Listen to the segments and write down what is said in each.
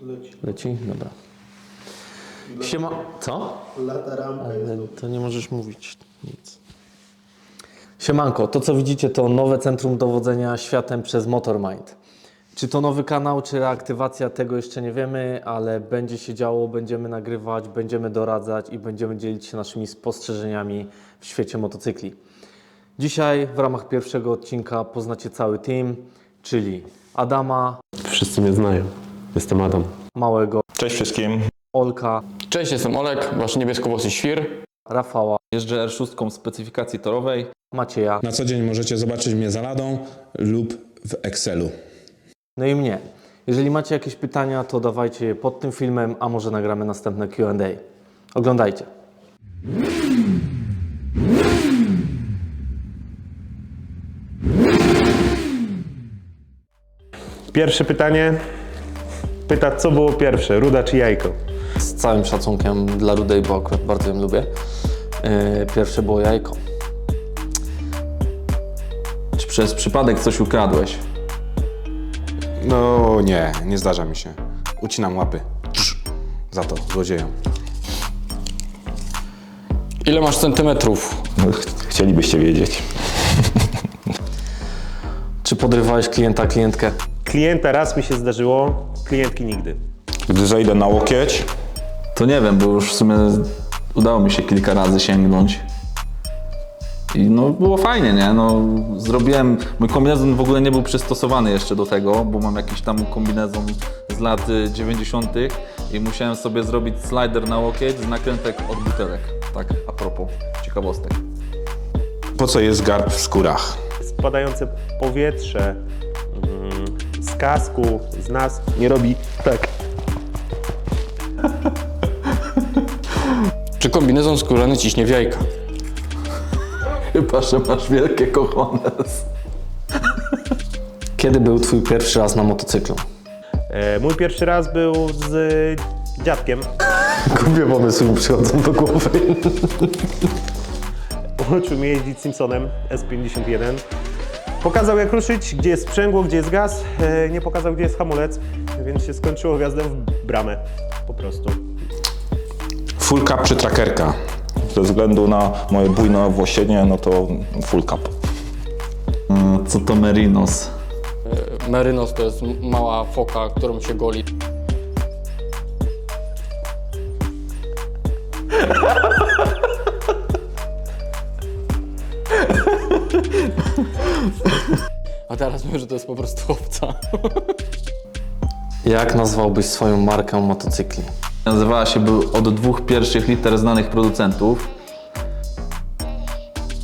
Leci. Leci? Dobra. Siema... Co? Lata ramka jest. Ale to nie możesz mówić nic. Siemanko, to co widzicie to nowe centrum dowodzenia światem przez Motormind. Czy to nowy kanał, czy reaktywacja, tego jeszcze nie wiemy, ale będzie się działo, będziemy nagrywać, będziemy doradzać i będziemy dzielić się naszymi spostrzeżeniami w świecie motocykli. Dzisiaj w ramach pierwszego odcinka poznacie cały team, czyli Adama, Wszyscy mnie znają. Jestem Adam. Małego, Cześć wszystkim. Olka, Cześć, jestem Olek, wasz niebieskowłosy świr. Rafała, Jeżdżę R6 specyfikacji torowej. Macieja, Na co dzień możecie zobaczyć mnie za ladą lub w Excelu. no i mnie. Jeżeli macie jakieś pytania, to dawajcie je pod tym filmem, a może nagramy następne Q&A. Oglądajcie. Pierwsze pytanie. Pyta, co było pierwsze, ruda czy jajko? Z całym szacunkiem dla Rudej, bo akurat bardzo ją lubię. Yy, Pierwsze było jajko. Czy przez przypadek coś ukradłeś? No nie, nie zdarza mi się. Ucinam łapy. Trz. Za to, złodziejom. Ile masz centymetrów? No, ch- chcielibyście wiedzieć. Czy podrywałeś klienta, klientkę? Klienta raz mi się zdarzyło, klientki nigdy. Gdy zejdę na łokieć, To nie wiem, bo już w sumie udało mi się kilka razy sięgnąć. I no było fajnie, nie? No zrobiłem, mój kombinezon w ogóle nie był przystosowany jeszcze do tego, bo mam jakiś tam kombinezon z lat y, 90. i musiałem sobie zrobić slider na łokieć z nakrętek od butelek. Tak, a propos ciekawostek. Po co jest garb w skórach? Spadające powietrze mm, z kasku, z nas nie robi tak. Czy kombinezon skórzany ciśnie w jajka? Chyba, że masz wielkie cojones. Kiedy był Twój pierwszy raz na motocyklu? E, mój pierwszy raz był z dziadkiem. Głupie pomysły mi przychodzą do głowy. Uczył mnie jeździć Simpsonem S51. Pokazał jak ruszyć, gdzie jest sprzęgło, gdzie jest gaz. E, nie pokazał, gdzie jest hamulec, więc się skończyło wjazdem w bramę. Po prostu. Full cap czy trackerka? ze względu na moje bujne włosienie, no to full cap. Mm, Co to merinos? E, Merynos to jest mała foka, którą się goli. A teraz mówię, że to jest po prostu owca. Jak nazwałbyś swoją markę motocykli? Nazywała się był od dwóch pierwszych liter znanych producentów.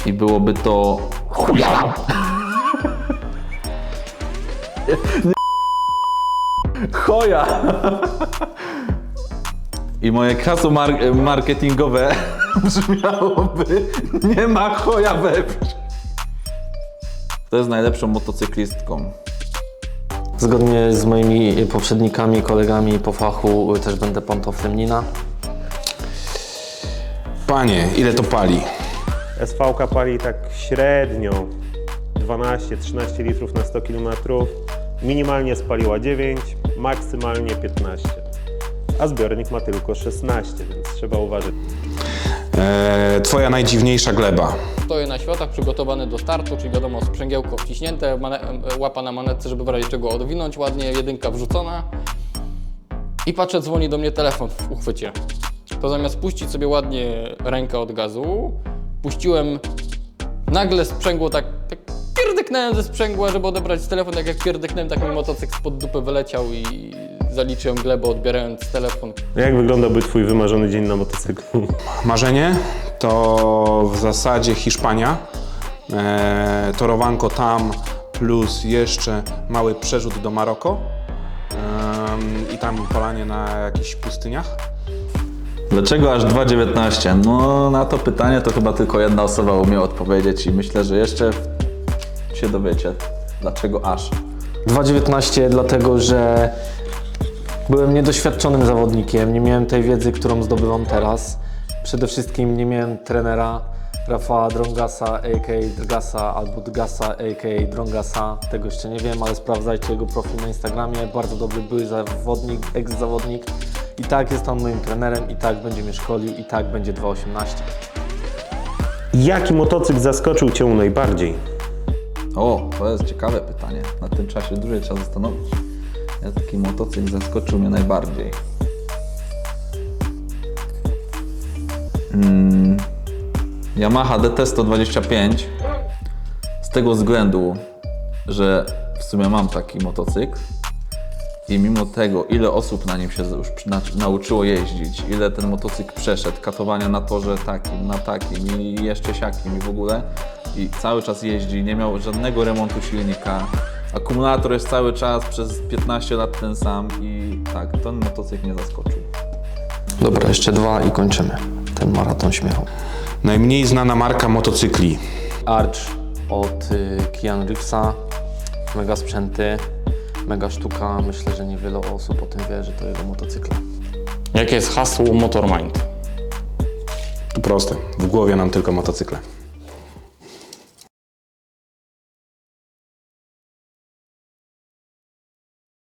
I byłoby to. Chuja! Choja! I moje hasło mar- marketingowe brzmiałoby Nie ma choja wewnątrz. To jest najlepszą motocyklistką. Zgodnie z moimi poprzednikami, kolegami po fachu też będę pantoflem Nina. Panie, ile to pali? SV pali tak średnio 12-13 litrów na 100 km. Minimalnie spaliła 9, maksymalnie 15. A zbiornik ma tylko 16, więc trzeba uważać. E, twoja najdziwniejsza gleba. Stoję na światach przygotowany do startu, czyli wiadomo sprzęgiełko wciśnięte, mane- łapa na manetce, żeby w razie czego odwinąć ładnie, jedynka wrzucona. I patrzę, dzwoni do mnie telefon w uchwycie. To zamiast puścić sobie ładnie rękę od gazu, puściłem nagle sprzęgło tak, tak pierdyknąłem ze sprzęgła, żeby odebrać telefon, tak jak pierdyknąłem, tak mi motocykl spod dupy wyleciał i zaliczyłem glebę odbierając telefon. Jak wyglądałby Twój wymarzony dzień na motocyklu? Marzenie to w zasadzie Hiszpania. E, torowanko tam plus jeszcze mały przerzut do Maroko. Em, I tam polanie na jakichś pustyniach. Dlaczego aż 2,19? No na to pytanie to chyba tylko jedna osoba umie odpowiedzieć i myślę, że jeszcze się dowiecie. Dlaczego aż? 2.19 dlatego, że byłem niedoświadczonym zawodnikiem, nie miałem tej wiedzy, którą zdobywam teraz. Przede wszystkim nie miałem trenera, Rafała Drongasa, a.k.a. Drgasa, albo Dgasa, a.k.a. Drongasa. Tego jeszcze nie wiem, ale sprawdzajcie jego profil na Instagramie. Bardzo dobry były zawodnik, ex-zawodnik. I tak jest on moim trenerem, i tak będzie mnie szkolił, i tak będzie 2.18. Jaki motocykl zaskoczył Cię najbardziej? O, to jest ciekawe pytanie. Na tym czasie dłużej trzeba zastanowić. Jaki motocykl zaskoczył mnie najbardziej? Mm, Yamaha DT 125 z tego względu, że w sumie mam taki motocykl i mimo tego, ile osób na nim się już na, nauczyło jeździć, ile ten motocykl przeszedł, katowania na torze takim, na takim i jeszcze siakim i w ogóle i cały czas jeździ, nie miał żadnego remontu silnika. Akumulator jest cały czas przez 15 lat ten sam i tak, ten motocykl mnie zaskoczył. Dobra, jeszcze dwa i kończymy ten maraton śmiechu. Najmniej znana marka motocykli. Arch od y, Keanu Reevesa. Mega sprzęty, mega sztuka. Myślę, że niewiele osób o tym wie, że to jego motocykle. Jakie jest hasło Motormind? To proste. W głowie nam tylko motocykle.